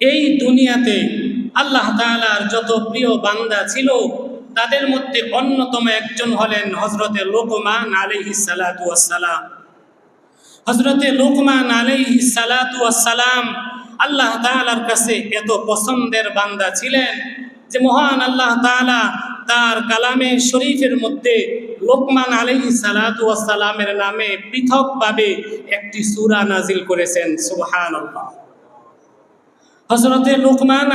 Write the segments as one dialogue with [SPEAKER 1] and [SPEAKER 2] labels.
[SPEAKER 1] এই দুনিয়াতে আল্লাহ তাআলার যত প্রিয় বান্দা ছিল, তাদের মধ্যে অন্যতম একজন হলেন হজরতে লোকমান আলাইহি সালাতু ওয়াসসালাম। হজরতে লোকমান আলাইহি সালাতু ওয়াসসালাম আল্লাহ তাআলার কাছে এত পছন্দের বান্দা ছিলেন যে মহান আল্লাহ তাআলা তার কালামে শরীফের মধ্যে লোকমান আলাইহি সালাতু ওয়াসসালামের নামে পৃথকভাবে একটি সুরা নাজিল করেছেন। সুবহানাল্লাহ। হজরতে লোকমান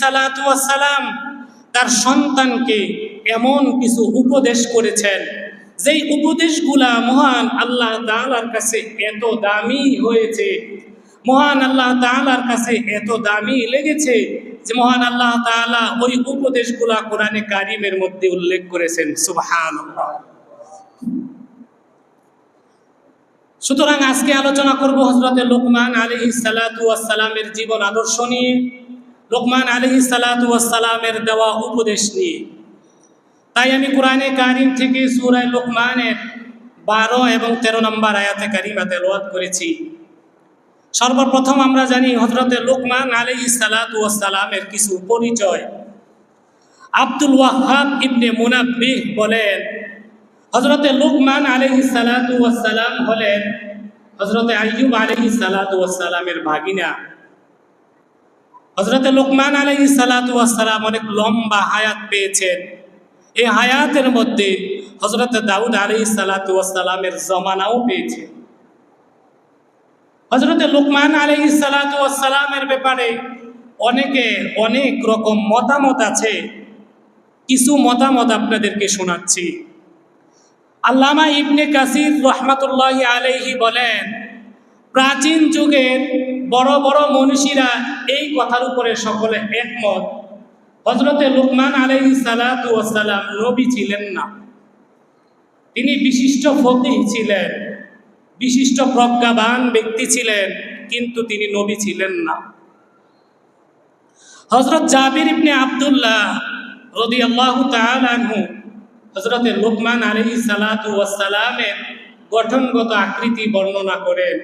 [SPEAKER 1] সালাতু ওয়াসসালাম তার সন্তানকে এমন কিছু উপদেশ করেছেন। যেই উপদেশগুলা মহান আল্লাহ তাআলার কাছে এত দামি হয়েছে, মহান আল্লাহ তাআলার কাছে এত দামি লেগেছে যে মহান আল্লাহ তাআলা ওই উপদেশগুলা কোরআনে কারিমের মধ্যে উল্লেখ করেছেন। সুবহানাল্লাহ। সুতরাং আজকে আলোচনা করব হজরতে লোকমান আলহি সালামের জীবন আদর্শ নিয়ে, লোকমান আলহি সালামের দেওয়া উপদেশ নিয়ে। তাই আমি কোরআনে কারিম থেকে সুরায় লোকমানের বারো এবং তেরো নম্বর আয়াতে কারিমা তেলাওয়াত করেছি। সর্বপ্রথম আমরা জানি হজরতে লোকমান আলহি সালামের কিছু পরিচয়। আব্দুল ওয়াহাব ইবনে মুনাব্বিহ বলেন হজরতে লুকমান আলহি সালাম হলেন হজরতে আইয়ুব আলহি সালামের ভাগিনা। হজরতে লুকমান আলহি সালাম অনেক লম্বা হায়াত পেয়েছেন। এই হায়াতের মধ্যে হজরতে দাউদ আলহি সালামের জমানাও পেয়েছে হজরতে লুকমান আলহি সালামের ব্যাপারে অনেকে অনেক রকম মতামত আছে। কিছু মতামত আপনাদেরকে শোনাচ্ছি। আল্লামা ইবনে কাসির রহমাতুল্লাহ আলাইহি বলেন, প্রাচীন যুগের বড় বড় মনীষীরা এই কথার উপরে সকলে একমত। হজরতে লুকমান আলাইহি সালাতু ওয়াসালাম নবী ছিলেন না। তিনি বিশিষ্ট ফকিহ ছিলেন, বিশিষ্ট প্রজ্ঞাবান ব্যক্তি ছিলেন, কিন্তু তিনি নবী ছিলেন না। হজরত জাবির ইবনে আবদুল্লাহ রদিয়াল্লাহু তাআলা আনহু হজরতে লোকমান আলহি সালামের গঠনগত আকৃতি বর্ণনা করেন।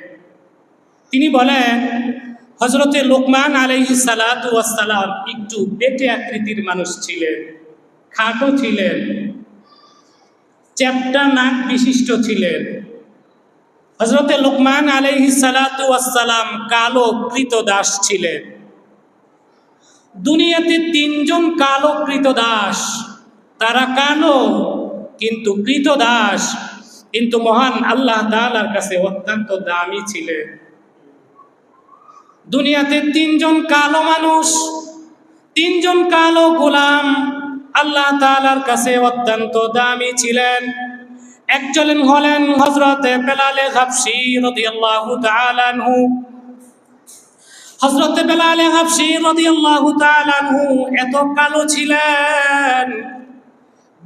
[SPEAKER 1] তিনি বলেন হজরতে লোকমান আলহি সালাম একটু বেটে আকৃতির মানুষ ছিলেন, খাটো ছিলেন, চ্যাপ্টা নাক বিশিষ্ট ছিলেন। হজরতে লোকমান আলহি সালাম কালো কৃতদাস ছিলেন। দুনিয়াতে তিনজন কালো কৃতদাস তারা কালো কিন্তু কৃতদাস কিন্তু মহান আল্লাহ তালার কাছে অত্যন্ত দামি ছিলেন। দুনিয়াতে তিনজন কালো মানুষ, তিনজন কালো গোলাম আল্লাহ তালার কাছে অত্যন্ত দামি ছিলেন। একজন হলেন হজরতে বেলালে হাফসি রাদিয়াল্লাহু তাআলা আনহু। হজরতে বেলালে হাফসি রাদিয়াল্লাহু তাআলা আনহু এত কালো ছিলেন।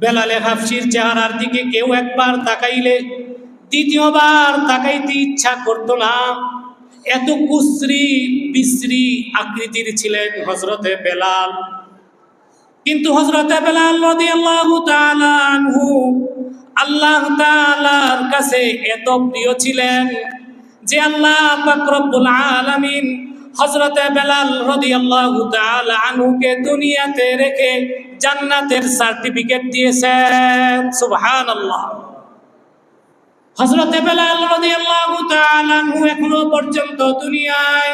[SPEAKER 1] বেলালে হাফসির চেহারার দিকে কেউ একবার তাকাইলে দ্বিতীয়বার তাকাইতে ইচ্ছা করত না। এত কুশ্রী বিশ্রী আকৃতির ছিলেন হজরতে বেলাল। কিন্তু হজরতে বেলাল আনহু আল্লাহ তাআলার কাছে এত প্রিয় ছিলেন যে আল্লাহ পাক রব্বুল আলামিন হজরতে বেলাল রাদিয়াল্লাহু তাআলা আনহুকে দুনিয়াতে রেখে জান্নাতের সার্টিফিকেট দিয়েছেন। সুবহানাল্লাহ। হযরতে বেলাল রাদিয়াল্লাহু তাআলা আনহু এখনও পর্যন্ত দুনিয়ায়।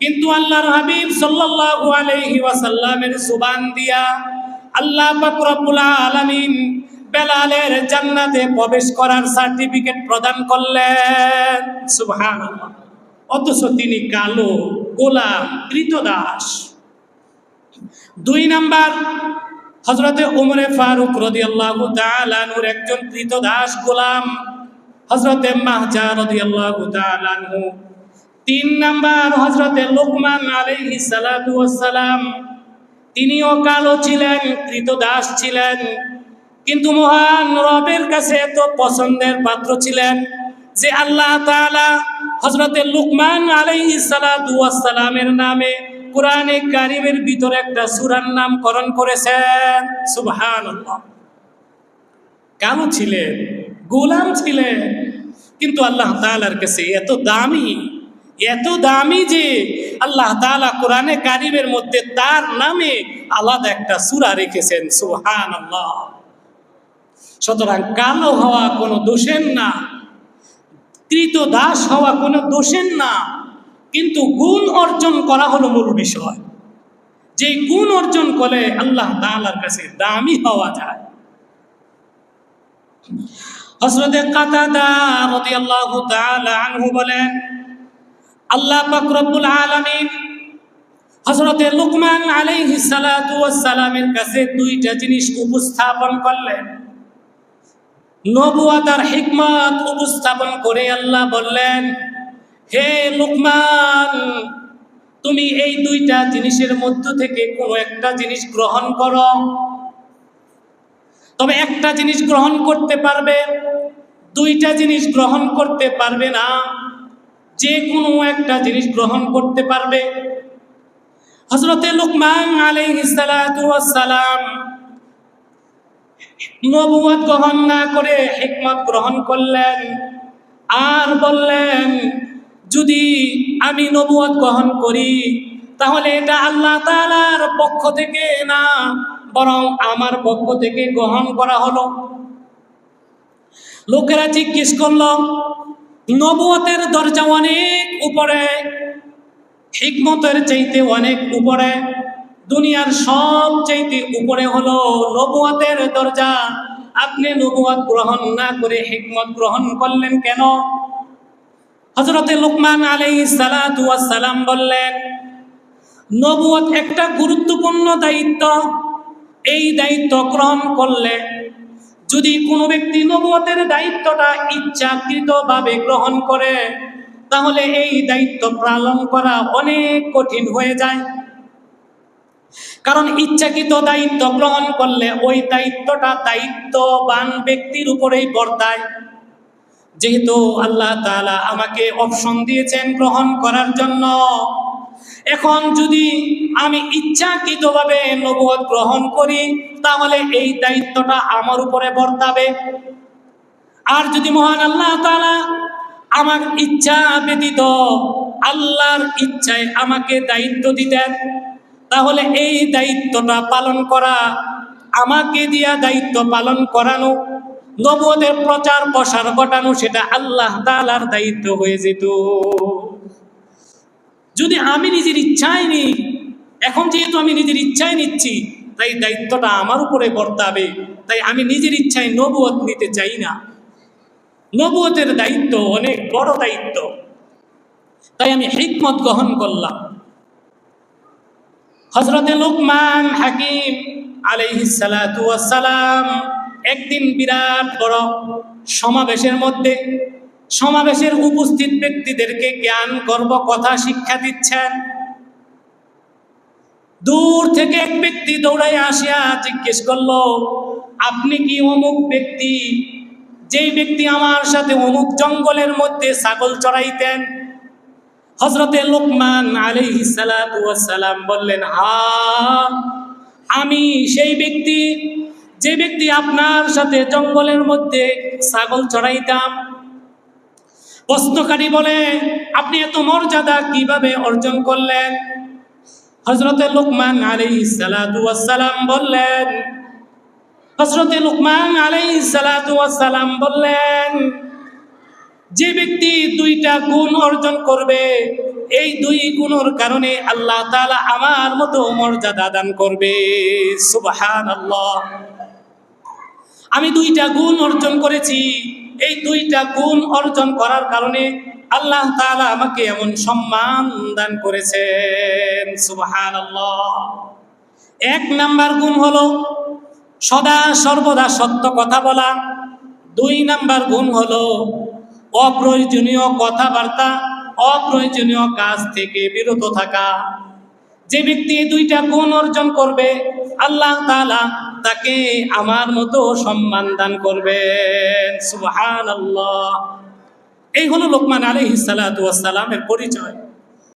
[SPEAKER 1] কিন্তু আল্লাহর হাবিব সাল্লাল্লাহু আলাইহি ওয়াসাল্লামের সুবান দিয়া আল্লাহ পাক রব্বুল আলামিন বেলালের জান্নাতে প্রবেশ করার সার্টিফিকেট প্রদান করলেন। সুবহানাল্লাহ। অথচ তিনি কালো, গোলাম, কৃতদাস। দুই নাম্বার হজরতে উমরে ফারুক রদি আল্লাহ তালুর একজন কৃতদাস গোলাম হজরতে মাহজা রদি আল্লাহ তালু তিন নাম্বার হজরতে লোকমান আলাইহি সালাম তিনিও কালো ছিলেন, কৃতদাস ছিলেন, কিন্তু মহান রবের কাছে এত পছন্দের পাত্র ছিলেন যে আল্লাহ তাআলা হজরতে লুকমান আলাইহি সালামের নামে কোরআনে কারিমের ভিতরে একটা সুরার নামকরণ করেছেন। সুবহানাল্লাহ। কালো ছিলেন, গোলাম ছিলেন, কিন্তু আল্লাহ তাআলার কাছে এত দামি এত দামি যে আল্লাহ তাআলা কোরআনে কারিমের মধ্যে তার নামে আলাদা একটা সূরা রেখেছেন। সুবহানাল্লাহ। সুতরাং কালো হওয়া কোনো দোষের না। কৃত দাস হওয়া কোনো দোষের না। কিন্তু গুণ অর্জন করা হলো মূল বিষয়। যে গুণ অর্জন করে আল্লাহ তাআলার কাছে দামি হওয়া যায়। হযরতে কাতাদা রাদিয়াল্লাহু তাআলা আনহু বলেন, আল্লাহ পাক রব্বুল আলামিন হযরতে লুকমান আলাইহিস সালাতু ওয়াস সালামের কাছে দুইটা জিনিস উপস্থাপন করলেন। নবুয়াত আর হিকমত উপস্থাপন করে আল্লাহ বললেন, হে লুকমান, তুমি এই দুইটা জিনিসের মধ্য থেকে কোনো একটা জিনিস গ্রহণ করো। তবে একটা জিনিস গ্রহণ করতে পারবে, দুইটা জিনিস গ্রহণ করতে পারবে না। যে কোনো একটা জিনিস গ্রহণ করতে পারবে। হজরতে লুকমান ওয়াস সালাম নবুয়ত গ্রহণ না করে হিকমত গ্রহণ করলেন। আর বললেন, যদি আমি নবুয়ত গ্রহণ করি, তাহলে এটা আল্লাহ তাআলার পক্ষ থেকে না, বরং আমার পক্ষ থেকে গ্রহণ করা হলো। লোকেরা জিজ্ঞেস করল নবুয়তের দরজা অনেক উপরে, হিকমতের চাইতে অনেক উপরে? দুনিয়ার সব চাইতে উপরে হলো নবুয়াতের দরজা। আপনি নবুয়াত গ্রহণ না করে হিকমত গ্রহণ করলেন কেন? হজরতে লোকমান আলাই সালাম বললেন, নবুয়াত একটা গুরুত্বপূর্ণ দায়িত্ব। এই দায়িত্ব গ্রহণ করলে যদি কোনো ব্যক্তি নবুয়তের দায়িত্বটা ইচ্ছাকৃতভাবে গ্রহণ করে, তাহলে এই দায়িত্ব পালন করা অনেক কঠিন হয়ে যায়। কারণ ইচ্ছাকৃত দায়িত্ব গ্রহণ করলে ওই দায়িত্বটা দায়িত্ববান ব্যক্তির উপরেই বর্তায়। যেহেতু আল্লাহ তাআলা আমাকে অপশন দিয়েছেন গ্রহণ করার জন্য। এখন যদি আমি ইচ্ছাকৃতভাবে নবুয়ত গ্রহণ করি, তাহলে এই দায়িত্বটা আমার উপরে বর্তাবে। আর যদি মহান আল্লাহ তাআলা আমার ইচ্ছা ব্যতীত আল্লাহর ইচ্ছায় আমাকে দায়িত্ব দিতেন তাহলে এই দায়িত্বটা পালন করা, আমাকে দিয়া দায়িত্ব পালন করানো নবদের প্রচার প্রসার ঘটানো, সেটা আল্লাহ তাআলার দায়িত্ব হয়ে যেত। যদি আমি নিজের ইচ্ছায় নিই, এখন যেহেতু আমি নিজের ইচ্ছায় নিচ্ছি, তাই দায়িত্বটা আমার উপরে বর্তাবে, তাই আমি নিজের ইচ্ছায় নবুয়ত নিতে চাই না। নবুয়তের দায়িত্ব অনেক বড় দায়িত্ব। তাই আমি হিকমত গ্রহণ করলাম। হজরতে লোকমান হাকিম সালাম একদিন বিরাট বড় সমাবেশের মধ্যে সমাবেশের উপস্থিত ব্যক্তিদেরকে জ্ঞান গর্ব কথা শিক্ষা দিচ্ছেন। দূর থেকে এক ব্যক্তি দৌড়াই আসিয়া জিজ্ঞেস করল, আপনি কি অমুক ব্যক্তি? যেই ব্যক্তি আমার সাথে অমুক জঙ্গলের মধ্যে ছাগল চড়াইতেন হজরতে লোকমান সালাতু সালাম বললেন হা আমি সেই ব্যক্তি, যে ব্যক্তি আপনার সাথে জঙ্গলের মধ্যে ছাগল চড়াইতাম। প্রশ্নকারী বলে, আপনি এত মর্যাদা কীভাবে অর্জন করলেন? হজরতে লোকমান ওয়াস সালাম বললেন হজরতে লোকমান সালাতু সালাম বললেন যে ব্যক্তি দুইটা গুণ অর্জন করবে, এই দুই গুণের কারণে আল্লাহ তাআলা আমার মতো মর্যাদা দান করবে। সুবহানাল্লাহ। আমি দুইটা গুণ অর্জন করেছি। এই দুইটা গুণ অর্জন করার কারণে আল্লাহ তাআলা আমাকে এমন সম্মান দান করেছেন। সুবহানাল্লাহ। এক নাম্বার গুণ হলো সদা সর্বদা সত্য কথা বলা। দুই নাম্বার গুণ হলো অপ্রয়োজনীয় কথাবার্তা, অপ্রয়োজনীয় কাজ থেকে বিরত থাকা। যে ব্যক্তি দুইটা গুণ অর্জন করবে, আল্লাহ তালা তাকে আমার মতো সম্মান দান করবেন। সুবহানাল্লাহ। এই হলো লোকমান আলাইহিস সালাতু ওয়াস সালামের পরিচয়।